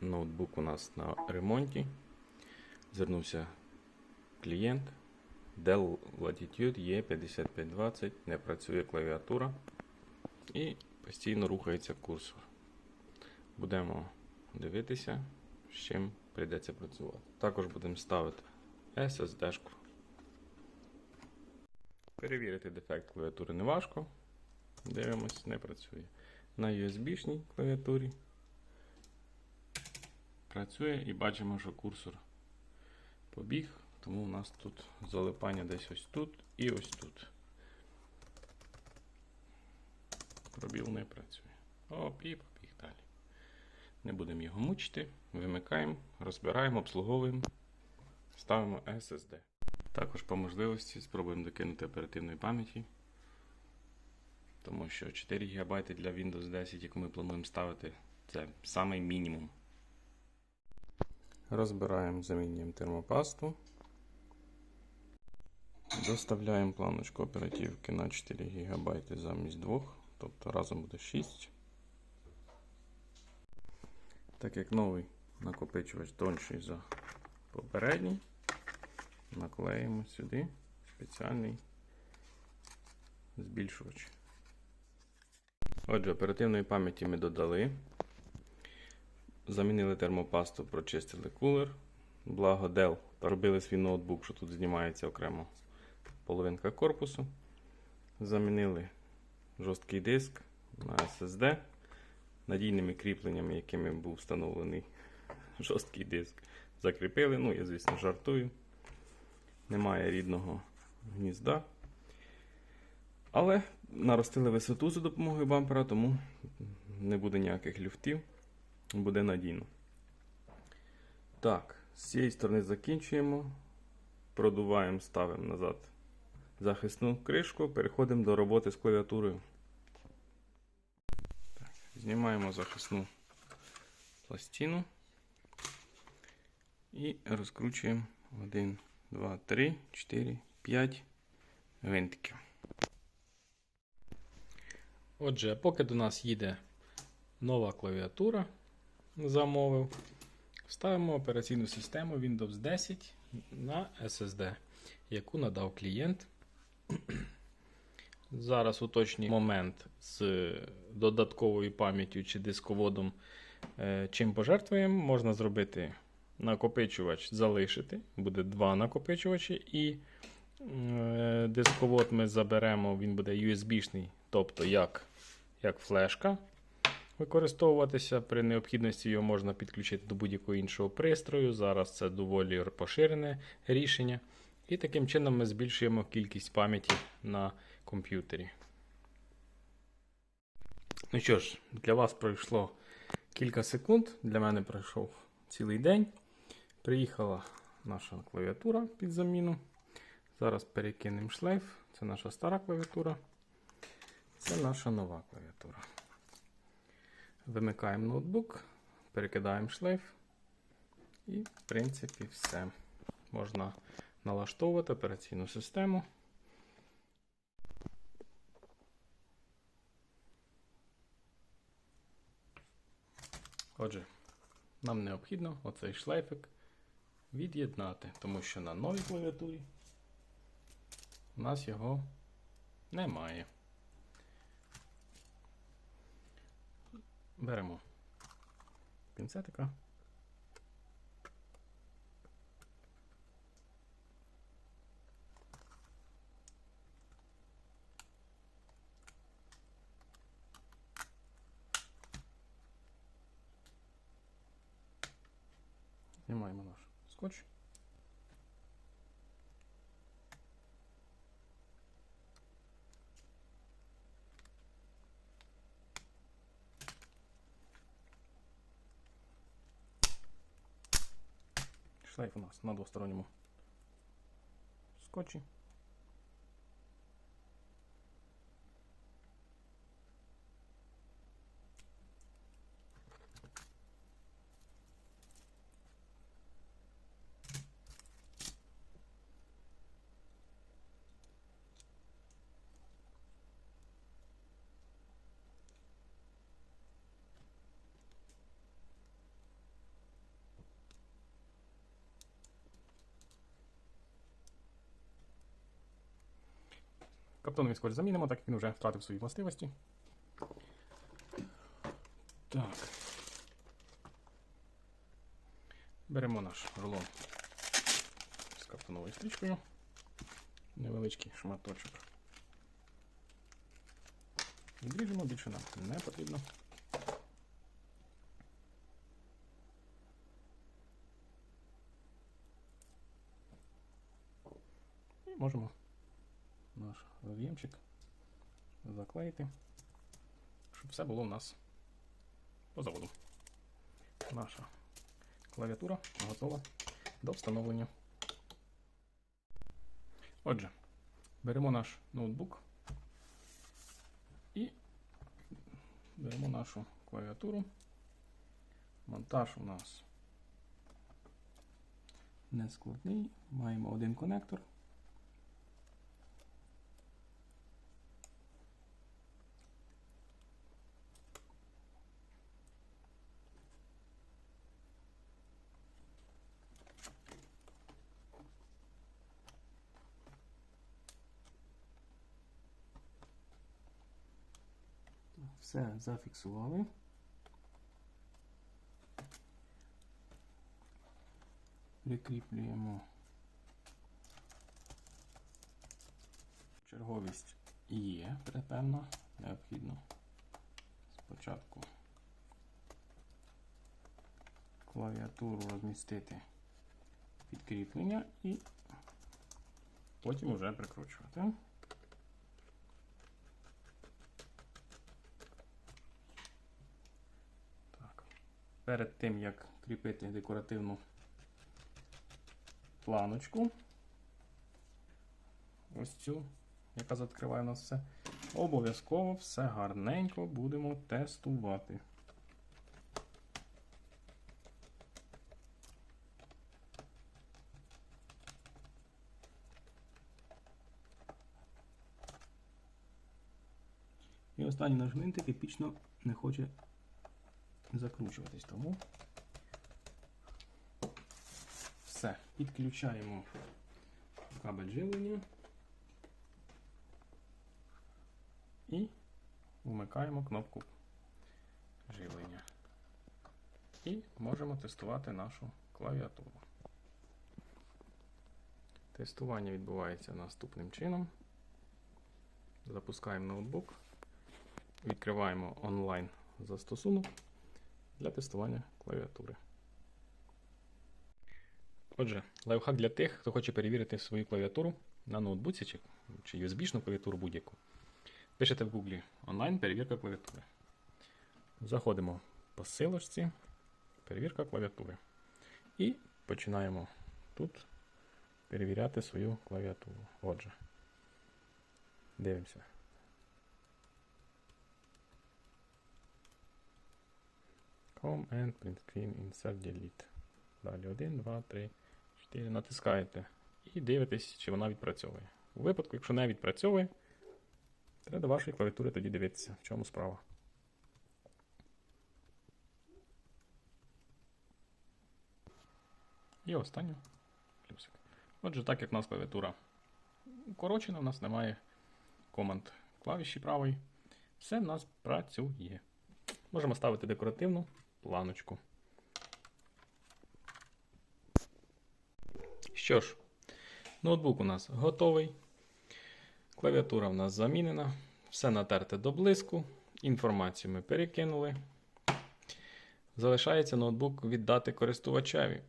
Ноутбук у нас на ремонті. Звернувся клієнт. Dell Latitude E5520, не працює клавіатура і постійно рухається курсор. Будемо дивитися, з чим прийдеться працювати. Також будемо ставити SSD-шку. Перевірити дефект клавіатури не важко. Дивимось, не працює. На USB-шній клавіатурі працює і бачимо, що курсор побіг, тому у нас тут залипання десь ось тут і ось тут. Пробіл не працює. Оп, і побіг далі. Не будемо його мучити. Вимикаємо, розбираємо, обслуговуємо, ставимо SSD. Також по можливості спробуємо докинути оперативної пам'яті. Тому що 4 ГБ для Windows 10, яку ми плануємо ставити, це самий мінімум. Розбираємо, замінюємо термопасту. Доставляємо планочку оперативки на 4 ГБ замість 2, тобто разом буде 6. Так як новий накопичувач тонший за попередній, наклеїмо сюди спеціальний збільшувач. Отже, оперативної пам'яті ми додали. Замінили термопасту, прочистили кулер. Благо Dell робили свій ноутбук, що тут знімається окремо половинка корпусу. Замінили жорсткий диск на SSD. Надійними кріпленнями, якими був встановлений жорсткий диск. Закріпили. Ну, я, звісно, жартую. Немає рідного гнізда. Але наростили висоту за допомогою бампера, тому не буде ніяких люфтів, буде надійно. Так, з цієї сторони закінчуємо. Продуваємо, ставимо назад захисну кришку, переходимо до роботи з клавіатурою. Так, знімаємо захисну пластину і розкручуємо 1, 2, 3, 4, 5 гвинтиків. Отже, поки до нас їде нова клавіатура, замовив, ставимо операційну систему Windows 10 на SSD, яку надав клієнт. Зараз уточній момент з додатковою пам'яттю чи дисководом. Е, Чим пожертвуємо, можна зробити накопичувач, залишити, буде два накопичувачі, і е, дисковод ми заберемо, він буде USB-шний, тобто як, як флешка використовуватися. При необхідності його можна підключити до будь-якого іншого пристрою. Зараз це доволі поширене рішення. І таким чином ми збільшуємо кількість пам'яті на комп'ютері. Ну що ж, для вас пройшло кілька секунд, для мене пройшов цілий день. Приїхала наша клавіатура під заміну. Зараз перекинемо шлейф. Це наша стара клавіатура. Це наша нова клавіатура. Вимикаємо ноутбук, перекидаємо шлейф. І, в принципі, все. Можна налаштовувати операційну систему. Отже, нам необхідно оцей шлейфик від'єднати, тому що на новій клавіатурі у нас його немає. Беремо пінцетика. Знімаємо наш скотч. Шлейф у нас на двосторонньому скотчі. Каптоновий скотч замінимо, так як він вже втратив свої властивості. Так. Беремо наш рулон з каптоновою стрічкою. Невеличкий шматочок. Відріжемо, більше нам не потрібно. І можемо наш роз'ємчик заклеїти, щоб все було у нас по заводу. Наша клавіатура готова до встановлення. Отже, беремо наш ноутбук і беремо нашу клавіатуру. Монтаж у нас не складний. Маємо один конектор. Все зафіксували. Прикріплюємо черговість є, певно, необхідно спочатку клавіатуру розмістити підкріплення і потім вже прикручувати. Перед тим, як кріпити декоративну планочку, ось цю, яка закриває нас все, обов'язково все гарненько будемо тестувати. І останній наш гвинтик епічно не хоче закручуватись. Тому все, підключаємо кабель живлення і вмикаємо кнопку живлення. І можемо тестувати нашу клавіатуру. Тестування відбувається наступним чином. Запускаємо ноутбук, відкриваємо онлайн застосунок для тестування клавіатури. Отже, лайфхак для тих, хто хоче перевірити свою клавіатуру на ноутбуці чи, чи USB-шну клавіатуру будь-яку. Пишете в Google онлайн перевірка клавіатури. Заходимо по силочці, перевірка клавіатури. І починаємо тут перевіряти свою клавіатуру. Отже, дивимося. Com and print screen insert delete. Далі 1, 2, 3, 4. Натискаєте і дивитесь, чи вона відпрацьовує. У випадку, якщо не відпрацьовує, треба до вашої клавіатури тоді дивитися, в чому справа. І останнє плюсик. Отже, так як у нас клавіатура укорочена, у нас немає команд клавіші правої, все в нас працює. Можемо ставити декоративну планочку. Що ж, ноутбук у нас готовий. Клавіатура в нас замінена. Все натерте до блиску. Інформацію ми перекинули. Залишається ноутбук віддати користувачеві.